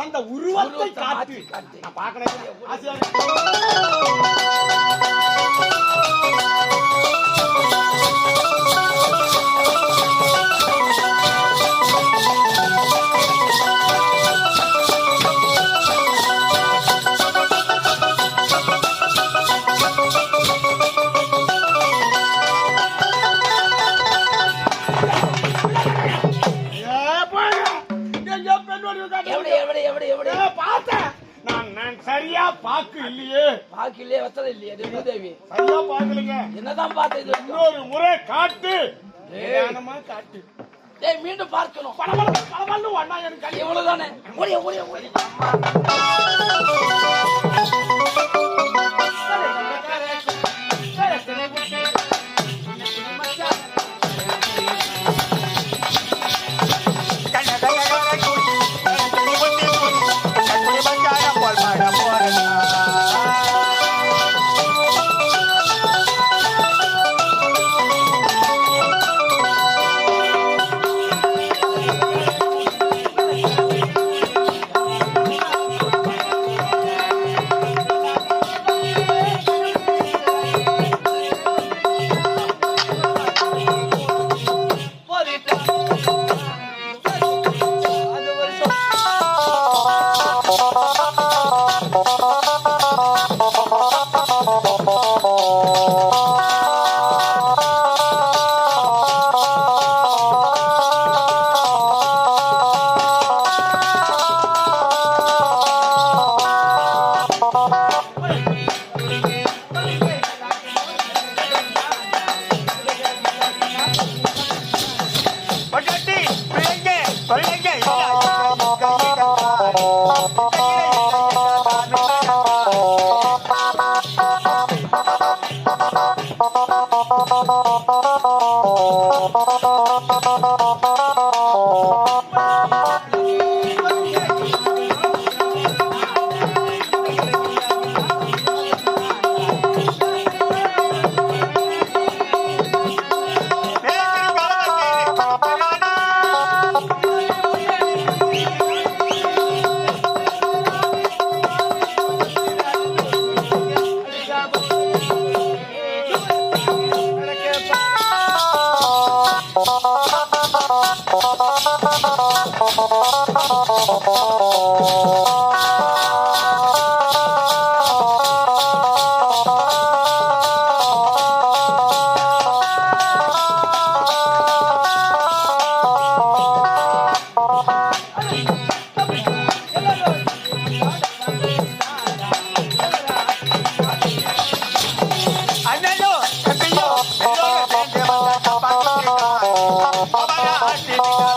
அந்த உருவத்தை காட்டு. நான் பார்க்கணும் என்னதான் பார்த்த இது வரைக்கும்? இன்னொரு முறை காட்டு. நிதானமா காட்டு. டேய் மீண்டும் பார்க்கணும். படபட படபடன்னு ஒண்ணா எனக்கு இவ்வளவுதானே? ஓடிய ஓடிய ஓடிய. எங்களுக்கு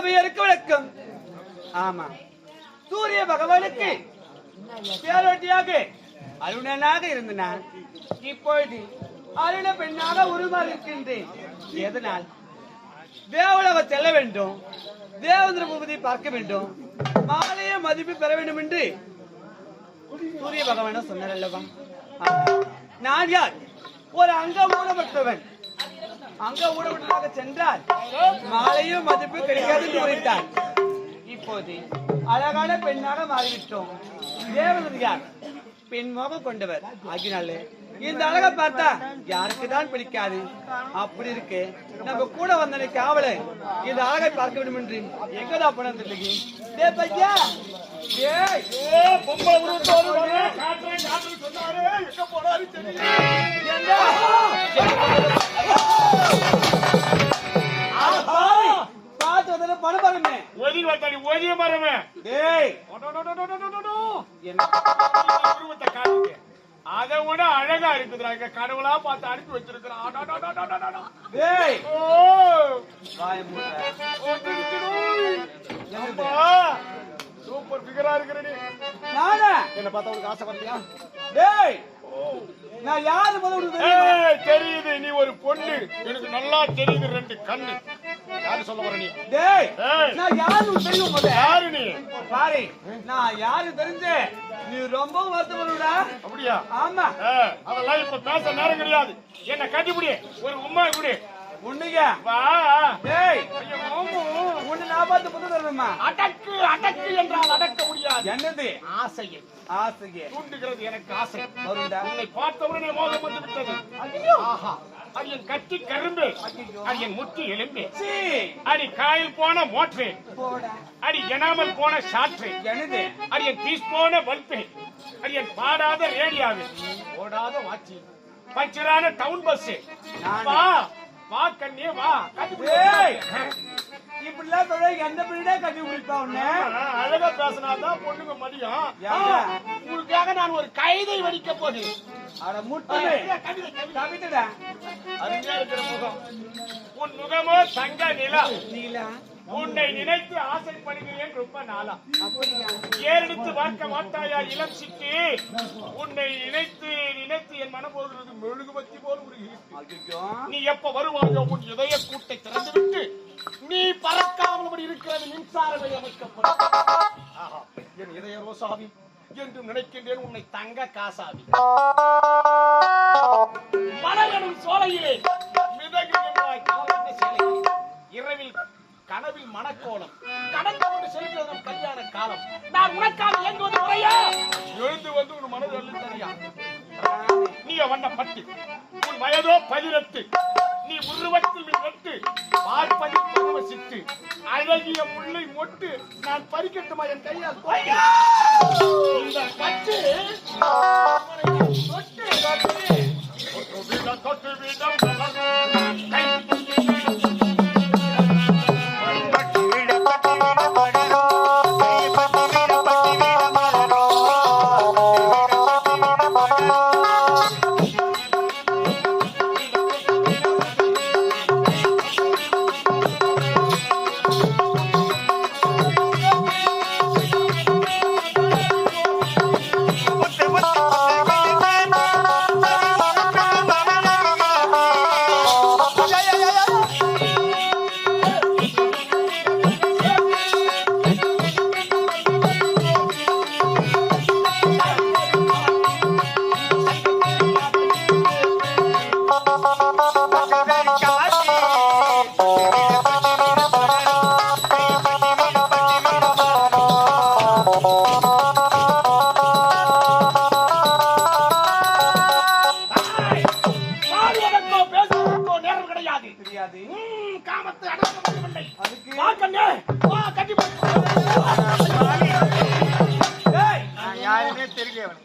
சபையருக்கு வணக்கம். ஆமா. சூரிய பகவானுக்கு பேரொட்டியாக அருணனாக இருந்தான் இப்பொழுது அருண பெண்ணாக உருமாறியிருக்கின்றேன் எதனால்? தேவலக செல்ல வேண்டும். தேவந்திர பூபதி பார்க்க வேண்டும். மாலைய மதிப்பு பெற வேண்டும் என்று சூரிய பகவான சொன்னார் அல்லவா? நான் யார்? ஒரு அங்க அங்க ஊனப்பட்டதாக சென்றால் மாலையும் மதிப்பு கிடைக்காது உரைத்தார் இப்போது அழகான பெண்ணாக மாறிவிட்டோம். தேவதர் யார்? பெண் மோகம் கொண்டவர். ஆகினாலே இந்த அழகை பார்த்தா யாருக்கு தான் பிடிக்காது? அப்படி இருக்கு. நம்ம கூட வந்தனை காவலை இந்த அழகை பார்க்க வேண்டும் என்று எங்கதான் பணம் தெரியல டே பையா ஏ, பொம்பளை உருவத்தோடு வரேன். காட்டுறேன், காட்டுறேன் சொன்னாரு. எங்க போனாரு தெரியல. உருவத்தை காட்டுங்க. அழகா இருக்குதுடா கடவுளா பார்த்து அனுப்பி வச்சிருக்கிறான் சூப்பர் ஃபிகரா இருக்கிற நீ நானே என்ன பார்த்தா உனக்கு ஆசை வரலையா டேய் நான் யாரு முதல்ல உனக்கு தெரியுமா? ஏய், தெரியுது நீ ஒரு பொண்ணு எனக்கு நல்லா தெரியுது ரெண்டு கண்ணு. யாரு சொல்ல வர நீ? டேய் ஏய். நான் யாரு தெரியும் முதல்ல? யாரு நீ? பாரு நான் யாரு தெரிஞ்சு நீ ரொம்ப வருத்தப்படுடா அப்படியா? ஆமா. அதெல்லாம் இப்ப பேச நேரம் கிடையாது. என்ன கட்டிப்பிடி. ஒரு உம்மா உன்னுங்க வா. டேய். உன்னை நான் பார்த்து புது தரணுமா? அடக்கு அடக்கு என்றால் அடக்க முடியாது. என்னது? ஆசையை. ஆசைக்கு தூண்டுகிறது எனக்கு ஆசை. வருண்டா. உன்னை பார்த்தவுடனே மோகம் வந்து விட்டது ஆஹா. அது என் கட்டி கரும்பு. அது என் முட்டி எலும்பு. அடி காயில் போன மோட்ரு அடி எனாமல் போன ஷாட்ரு என்னது? அது என் பீஸ் போன பல்பு அது என் பாடாத ரேடியாவு. ஓடாத வாட்சி. பஞ்சரான town bus. வா கண்ணே வா. இப்படிலாம் சொல்ல எந்த பிள்ளை கட்டி குடிப்பா உன்னை? அழகா பேசினாதான் பொண்ணுங்க மதியம்? உங்களுக்காக நான் ஒரு கைதை வடிக்க போகிறேன். அட முட்டுமே கவிதை கவிதை அருமையா இருக்கிற முகம். உன் முகமோ தங்க நிலா. நீலா? உன்னை நினைத்து ஆசைப்படுகிறேன் ரொம்ப நாளா. ஏறெடுத்து பார்க்க மாட்டாயா இளம் சிட்டு உன்னை நினைத்து நினைத்து என் மனம் போகிறது மெழுகுபத்தி போல் ஐயோ. நீ எப்ப வருவாயோ உன் இதய கூட்டை திறந்து விட்டு நீ பறக்காமல் இருக்கிறது மின்சாரமே அமைக்கப்படும். ஆஹா, என் இதய ரோசாவி என்று நினைக்கின்றேன் உன்னை தங்க காசாவி. மலையனும் சோலையிலே சேலையில். இரவில் கனவில் மணக்கோலம் கடந்து செல்கிறது கல்யாண காலம். நான் உனக்காக இயங்குவது முறையா? எழுந்து வந்து உன் மனது அல்ல தனியா நீ வண்ண பட்டு உன் வயதோ பதினெட்டு. நீ உருவத்தில் நின்று பார்ப்பதி பருவசிட்டு அழகிய முல்லை மொட்டு நான் பறிக்கட்டுமா என் கையால்? இந்த பட்டு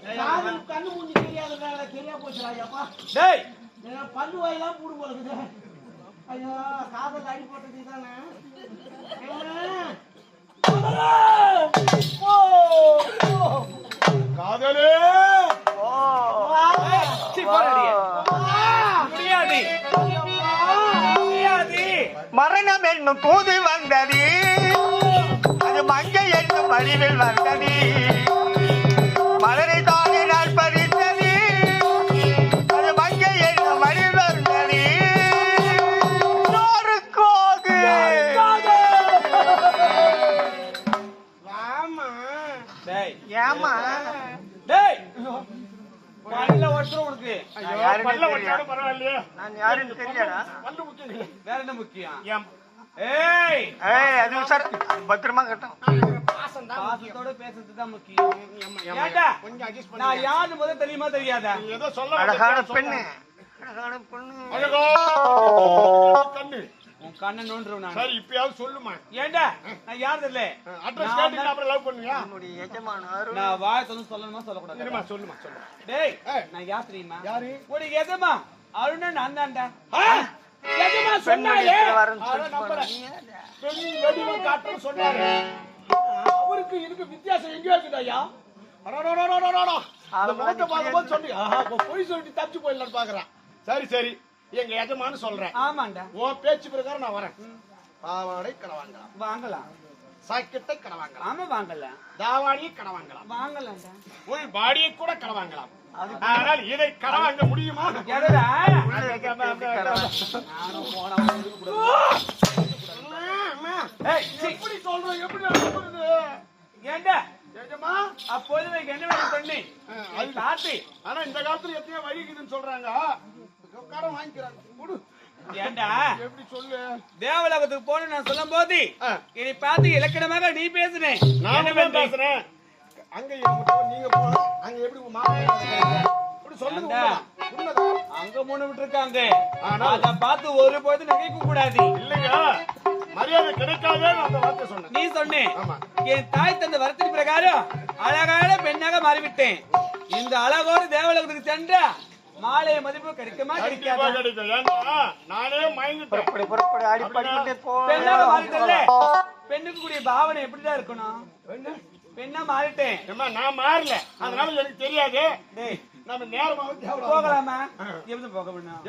கண்ணு மூஞ்சி தெரியாதனால தெரியா போச்சுடா ஐயாப்பா. டேய்! ஏன்னா பல்லு வாயெல்லாம் பூடு போலக்குது ஐயோ காதல் அடி போட்டது தானே காதலே! சீ, போடாதீங்க. முடியாது. முடியாது. மரணம் என்னும் தூது வந்தது அது மங்கை என்னும் வடிவில் வந்தது மலரை தானே நான் பறித்தது அது மங்கை யாருக்கோது வாமா டேய். ஏமா டேய். பல்ல ஒட்டுறோம் உனக்கு. பல்ல. வச்சாலும் பரவாயில்லையே. நான் யாருன்னு தெரியலடா பல்லு முக்கியம். இல்லை. வேற என்ன முக்கியம்? என் ஏய். ஏய் அது சார் பத்திரமா கட்டும் பாசம் தான் பாசத்தோட பேசுறது தான் முக்கியம் கொஞ்சம் நான். யாருன்னு முதல்ல தெரியுமா தெரியாதா? நீ ஏதோ சொல்ல அழகான வந்தது பெண்ணு. சொல்ல. அழகான பொண்ணு. அழகா. கண்ணு. உன் கண்ணை நோண்டுறோம் நான். சரி இப்பயாவது சொல்லுமா? ஏன்டா நான் யார் தெரியல? அட்ரஸ் அப்புறம் லவ் பண்ணுவியா? என்னுடைய நான் வாய் சொல்லணுமா சொல்லக்கூடாது? சரிம்மா சொல்லுமா சொல்லு டேய். நான் யார் தெரியுமா? யாரு? உனக்கு எதுமா? அருணா நான் தான்டா. எஜமா சொன்னாயே? சொல்லி. பெண் வடிவம் காட்டுன்னு சொன்னாரு. அவருக்கு இதுக்கு வித்தியாசம் எங்கேயோ இருக்குது ஐயா அடடடடடடடா. அந்த முகத்தை பார்க்கும்போது சொன்னீங்க பொய் சொல்லிட்டு தப்பிச்சு போயிடலான்னு பாக்குறான் சரி சரி எங்க எஜமானு சொல்றேன் ஆமாண்டா ஓ பேச்சு பிரகாரம் நான் வரேன் பாவாடை கடை வாங்கலாம் வாங்கலாம் சாக்கெட்டை கடை வாங்கலாம் ஆமா வாங்கலாம் தாவாணியை கடை வாங்கலாம் வாங்கலாம்டா உள் பாடியை கூட கடை வாங்கலாம் ஆனால் இதை கடை வாங்க முடியுமா எடடா ஏய், எப்படி சொல்றேன் எப்படி சொல்றது ஏண்டா அப்போது என்ன வேணும் சொன்னி அது காத்து ஆனா இந்த காலத்துல எத்தனையோ வழி இருக்குதுன்னு சொல்றாங்க. கடன் வாங்கிக்கிறாங்க. கொடு. ஏண்டா? எப்படி சொல்லு? தேவலோகத்துக்கு போன நான் சொல்லும் போது. இதை பார்த்து இலக்கணமாக நீ பேசுனேன். நானுமே பேசுறேன். அங்க நீங்க போன அங்க எப்படி மாமா சொல்லுங்க அங்க மூணு விட்டுருக்காங்க. ஆனால் அத பார்த்து ஒரு பொழுது நகைக்க கூடாது. மரியாதை கிடைக்காதே அந்த வார்த்தை சொன்னேன். நீ சொன்னேன் ஆமா. என் தாய் தந்த வரத்தின் பிரகாரம் அழகான பெண்ணாக மாறிவிட்டேன். இந்த அழகோடு தேவலோகத்துக்கு சென்ற மாலை மதிப்பு கிடைக்குமா கிடைக்காதா? நானே மயங்கிட்டேன். புறப்படு புறப்படு அடி படிக்கிட்டே போ. பெண்ணாக பெண்ணுக்கு கூடிய பாவனை எப்படிதான் இருக்கணும்? பெண்ணா மாறிட்டேன். நான் மாறல. அதனால எனக்கு தெரியாது. டேய். நம்ம நேரமாக போகலாமா? எப்படி போக வேணும்?